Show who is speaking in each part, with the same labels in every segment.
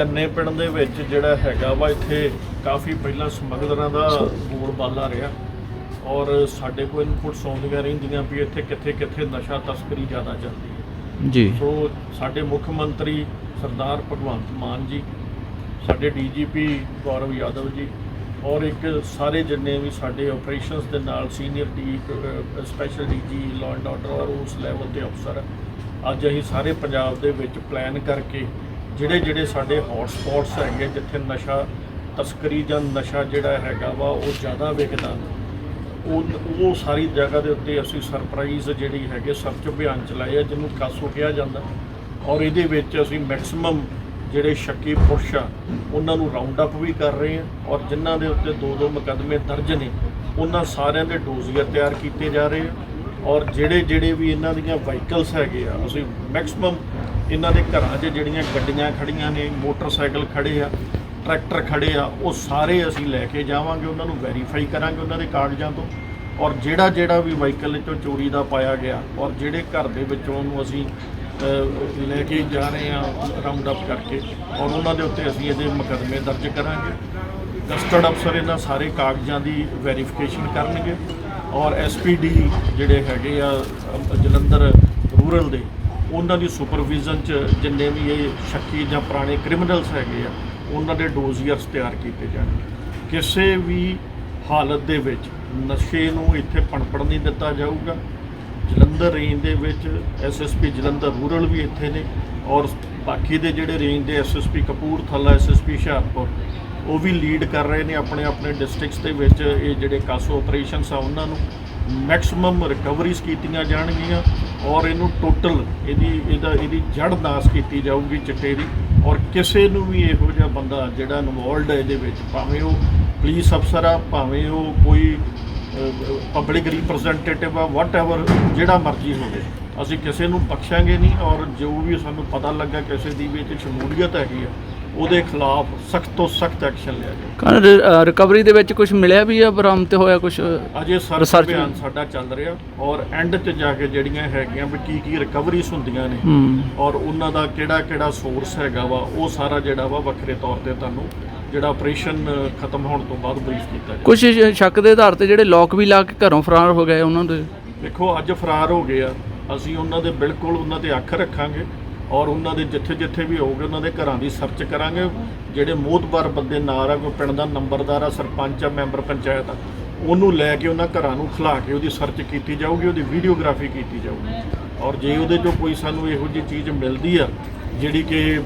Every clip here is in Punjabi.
Speaker 1: ਗੰਨੇ ਪਿੰਡ ਦੇ ਵਿੱਚ ਜਿਹੜਾ ਹੈਗਾ ਵਾ ਇੱਥੇ ਕਾਫੀ ਪਹਿਲਾਂ ਸਮਗਲਰਾਂ ਦਾ ਬੋਲਬਾਲਾ ਰਿਹਾ। ਔਰ ਸਾਡੇ ਕੋਲ ਇਨਪੁਟਸ ਆਉਂਦੀਆਂ ਰਹਿੰਦੀਆਂ ਵੀ ਇੱਥੇ ਕਿੱਥੇ ਕਿੱਥੇ ਨਸ਼ਾ ਤਸਕਰੀ ਜ਼ਿਆਦਾ ਚੱਲਦੀ ਹੈ।
Speaker 2: ਜੀ।
Speaker 1: ਸੋ ਸਾਡੇ ਮੁੱਖ ਮੰਤਰੀ ਸਰਦਾਰ ਭਗਵੰਤ ਮਾਨ ਜੀ ਸਾਡੇ ਡੀਜੀਪੀ ਗੌਰਵ ਯਾਦਵ ਜੀ ਔਰ ਇੱਕ ਸਾਰੇ ਜਿੰਨੇ ਵੀ ਸਾਡੇ ਆਪਰੇਸ਼ਨਸ ਦੇ ਨਾਲ senior D special DG law and order ਔਰ ਉਸ ਲੈਵਲ ਤੇ ਅਫਸਰ ਅੱਜ ਅਸੀਂ ਸਾਰੇ ਪੰਜਾਬ ਦੇ ਵਿੱਚ ਪਲਾਨ ਕਰਕੇ ਜਿਹੜੇ ਜਿਹੜੇ ਸਾਡੇ ਹੌਟ ਸਪੌਟਸ ਹੈਗੇ, ਜਿੱਥੇ ਨਸ਼ਾ ਤਸਕਰੀ ਜਾਂ ਨਸ਼ਾ ਜਿਹੜਾ ਹੈਗਾ ਵਾ, ਉਹ ਜ਼ਿਆਦਾ ਵਿਕਦਾ, ਉਹ ਉਹ ਸਾਰੀ ਜਗ੍ਹਾ ਦੇ ਉੱਤੇ ਅਸੀਂ ਸਰਪ੍ਰਾਈਜ਼ ਜਿਹੜੀ ਹੈਗੇ ਸਰਚ ਅਭਿਆਨ ਚਲਾਏ ਆ, ਜਿਹਨੂੰ ਕਾਸੋ ਕਿਹਾ ਜਾਂਦਾ। ਔਰ ਇਹਦੇ ਵਿੱਚ ਅਸੀਂ ਮੈਕਸਿਮਮ ਜਿਹੜੇ ਸ਼ੱਕੀ ਪੁਰਸ਼ ਆ, ਉਹਨਾਂ ਨੂੰ ਰਾਉਂਡ ਅਪ ਵੀ ਕਰ ਰਹੇ ਆ, ਔਰ ਜਿਨ੍ਹਾਂ ਦੇ ਉੱਤੇ ਦੋ ਦੋ ਮੁਕੱਦਮੇ ਦਰਜ ਨੇ, ਉਹਨਾਂ ਸਾਰਿਆਂ ਦੇ ਡੋਜ਼ੀਅਰ ਤਿਆਰ ਕੀਤੇ ਜਾ ਰਹੇ ਆ। ਔਰ ਜਿਹੜੇ ਜਿਹੜੇ ਵੀ ਇਹਨਾਂ ਦੀਆਂ ਵਾਹੀਕਲਸ ਹੈਗੇ ਆ, ਅਸੀਂ ਮੈਕਸਿਮਮ ਇਹਨਾਂ ਦੇ ਘਰਾਂ 'ਚ ਜਿਹੜੀਆਂ ਗੱਡੀਆਂ ਖੜੀਆਂ ਨੇ, ਮੋਟਰਸਾਈਕਲ ਖੜੇ ਆ, ਟਰੈਕਟਰ ਖੜੇ ਆ, ਉਹ ਸਾਰੇ ਅਸੀਂ ਲੈ ਕੇ ਜਾਵਾਂਗੇ, ਉਹਨਾਂ ਨੂੰ ਵੈਰੀਫਾਈ ਕਰਾਂਗੇ ਉਹਨਾਂ ਦੇ ਕਾਗਜ਼ਾਂ ਤੋਂ। ਔਰ ਜਿਹੜਾ ਜਿਹੜਾ ਵੀ ਵਾਹੀਕਲ ਚੋਂ ਚੋਰੀ ਦਾ ਪਾਇਆ ਗਿਆ, ਔਰ ਜਿਹੜੇ ਘਰ ਦੇ ਵਿੱਚੋਂ ਉਹਨੂੰ ਅਸੀਂ ਲੈ ਕੇ ਜਾ ਰਹੇ ਆ ਰਾਉਂਡ ਅਪ ਕਰਕੇ, ਔਰ ਉਹਨਾਂ ਦੇ ਉੱਤੇ ਅਸੀਂ ਇਹਦੇ ਮੁਕੱਦਮੇ ਦਰਜ ਕਰਾਂਗੇ। ਕਸਟਰਡ ਅਫਸਰ ਇਹਨਾਂ ਸਾਰੇ ਕਾਗਜ਼ਾਂ ਦੀ ਵੈਰੀਫਿਕੇਸ਼ਨ ਕਰਨਗੇ। ਔਰ ਐਸਪੀਡੀ ਜਿਹੜੇ ਹੈਗੇ ਆ ਜਲੰਧਰ ਰੂਰਲ ਦੇ, ਉਹਨਾਂ ਦੀ ਸੁਪਰਵਿਜ਼ਨ ਚ ਜਿੰਨੇ ਵੀ ਇਹ ਸ਼ੱਕੀ ਜਾਂ ਪੁਰਾਣੇ ਕ੍ਰਿਮੀਨਲਸ ਹੈਗੇ ਆ, ਉਹਨਾਂ ਦੇ ਡੋਜ਼ੀਅਰਸ ਤਿਆਰ ਕੀਤੇ ਜਾਣਗੇ। ਕਿਸੇ ਵੀ ਹਾਲਤ ਦੇ ਵਿੱਚ ਨਸ਼ੇ ਨੂੰ ਇੱਥੇ ਪਣਪਣ ਨਹੀਂ ਦਿੱਤਾ ਜਾਊਗਾ ਜਲੰਧਰ ਰੇਂਜ ਦੇ ਵਿੱਚ ਐਸਐਸਪੀ ਜਲੰਧਰ ਰੂਰਲ ਵੀ ਇੱਥੇ ਨੇ ਔਰ ਬਾਕੀ ਦੇ ਜਿਹੜੇ ਰੇਂਜ ਦੇ ਐਸਐਸਪੀ ਕਪੂਰਥਲਾ ਐਸਐਸਪੀ ਹੁਸ਼ਿਆਰਪੁਰ, ਉਹ ਵੀ ਲੀਡ ਕਰ ਰਹੇ ਨੇ ਆਪਣੇ ਆਪਣੇ ਡਿਸਟ੍ਰਿਕਟਸ ਦੇ ਵਿੱਚ। ਇਹ ਜਿਹੜੇ ਕਾਸੋ ਆਪਰੇਸ਼ਨਸ ਆ, ਉਹਨਾਂ ਨੂੰ ਮੈਕਸਿਮਮ ਰਿਕਵਰੀਜ਼ ਕੀਤੀਆਂ ਜਾਣਗੀਆਂ ਔਰ ਇਹਨੂੰ ਟੋਟਲ ਇਹਦੀ, ਇਹਦਾ, ਇਹਦੀ ਜੜ ਨਾਸ ਕੀਤੀ ਜਾਊਗੀ ਚਿੱਟੇ ਦੀ ਔਰ ਕਿਸੇ ਨੂੰ ਵੀ ਇਹੋ ਜਿਹਾ ਬੰਦਾ ਜਿਹੜਾ ਇਨਵੋਲਡ ਹੈ ਇਹਦੇ ਵਿੱਚ, ਭਾਵੇਂ ਉਹ ਪੁਲਿਸ ਅਫਸਰ ਆ, ਭਾਵੇਂ ਉਹ ਕੋਈ ਪਬਲਿਕ ਰਿਪਰੈਜ਼ੈਂਟੇਟਿਵ ਆ ਵਾਟਐਵਰ ਜਿਹੜਾ ਮਰਜ਼ੀ ਹੋਵੇ। ਅਸੀਂ ਕਿਸੇ ਨੂੰ ਬਖਸ਼ਾਂਗੇ ਨਹੀਂ ਔਰ ਜੋ ਵੀ ਸਾਨੂੰ ਪਤਾ ਲੱਗਾ ਕਿਸੇ ਦੀ ਵੀ ਇਹ 'ਚ ਸ਼ਮੂਲੀਅਤ ਹੈਗੀ ਆ ਉਹਦੇ ਖਿਲਾਫ ਸਖਤ ਤੋਂ ਸਖਤ ਐਕਸ਼ਨ ਲਿਆ ਜਾਵੇ।
Speaker 2: ਕਾਰਨ ਰਿਕਵਰੀ ਦੇ ਵਿੱਚ ਕੁਝ ਮਿਲਿਆ ਵੀ ਆ ਬਰਾਮਦ ਤੇ ਹੋਇਆ ਕੁਝ
Speaker 1: ਅਜੇ ਸਰਚ ਅਭਿਆਨ ਸਾਡਾ ਚੱਲ ਰਿਹਾ ਔਰ ਐਂਡ 'ਚ ਜਾ ਕੇ ਜਿਹੜੀਆਂ ਹੈਗੀਆਂ ਵੀ ਕੀ ਕੀ ਰਿਕਵਰੀਜ਼ ਹੁੰਦੀਆਂ ਨੇ ਔਰ ਉਹਨਾਂ ਦਾ ਕਿਹੜਾ ਕਿਹੜਾ ਸੋਰਸ ਹੈਗਾ ਵਾ ਉਹ ਸਾਰਾ ਜਿਹੜਾ ਵਾ ਵੱਖਰੇ ਤੌਰ ਤੇ ਤੁਹਾਨੂੰ ਜਿਹੜਾ ਆਪਰੇਸ਼ਨ ਖਤਮ ਹੋਣ ਤੋਂ ਬਾਅਦ ਬਰੀਫ ਕੀਤਾ ਜਾਵੇ।
Speaker 2: ਕੁਝ ਸ਼ੱਕ ਦੇ ਆਧਾਰ ਤੇ ਜਿਹੜੇ ਲੋਕ ਵੀ ਲਾ ਕੇ ਘਰੋਂ ਫਰਾਰ ਹੋ ਗਏ ਉਹਨਾਂ ਦੇ?
Speaker 1: ਦੇਖੋ ਅੱਜ ਫਰਾਰ ਹੋ ਗਏ ਆ। ਅਸੀਂ ਉਹਨਾਂ ਦੇ ਬਿਲਕੁਲ ਉਹਨਾਂ ਤੇ ਅੱਖ ਰੱਖਾਂਗੇ ਔਰ ਉਹਨਾਂ ਦੇ ਜਿੱਥੇ ਜਿੱਥੇ ਵੀ ਹੋਊਗੇ ਉਹਨਾਂ ਦੇ ਘਰਾਂ ਦੀ ਸਰਚ ਕਰਾਂਗੇ। ਜਿਹੜੇ ਮੋਹਤਬਰ ਬੰਦੇ ਨਾਲ ਆ ਕੋਈ ਪਿੰਡ ਦਾ ਨੰਬਰਦਾਰ ਆ ਸਰਪੰਚ ਆ ਮੈਂਬਰ ਪੰਚਾਇਤ ਆ ਉਹਨੂੰ ਲੈ ਕੇ ਉਹਨਾਂ ਘਰਾਂ ਨੂੰ ਖਿਲਾ ਕੇ ਉਹਦੀ ਸਰਚ ਕੀਤੀ ਜਾਊਗੀ ਉਹਦੀ ਵੀਡੀਓਗ੍ਰਾਫੀ ਕੀਤੀ ਜਾਊਗੀ। ਔਰ ਜੇ ਉਹਦੇ ਚੋਂ ਕੋਈ ਸਾਨੂੰ ਇਹੋ ਜਿਹੀ ਚੀਜ਼ ਮਿਲਦੀ ਆ ਜਿਹੜੀ ਕਿ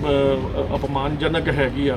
Speaker 1: ਅਪਮਾਨਜਨਕ ਹੈਗੀ ਆ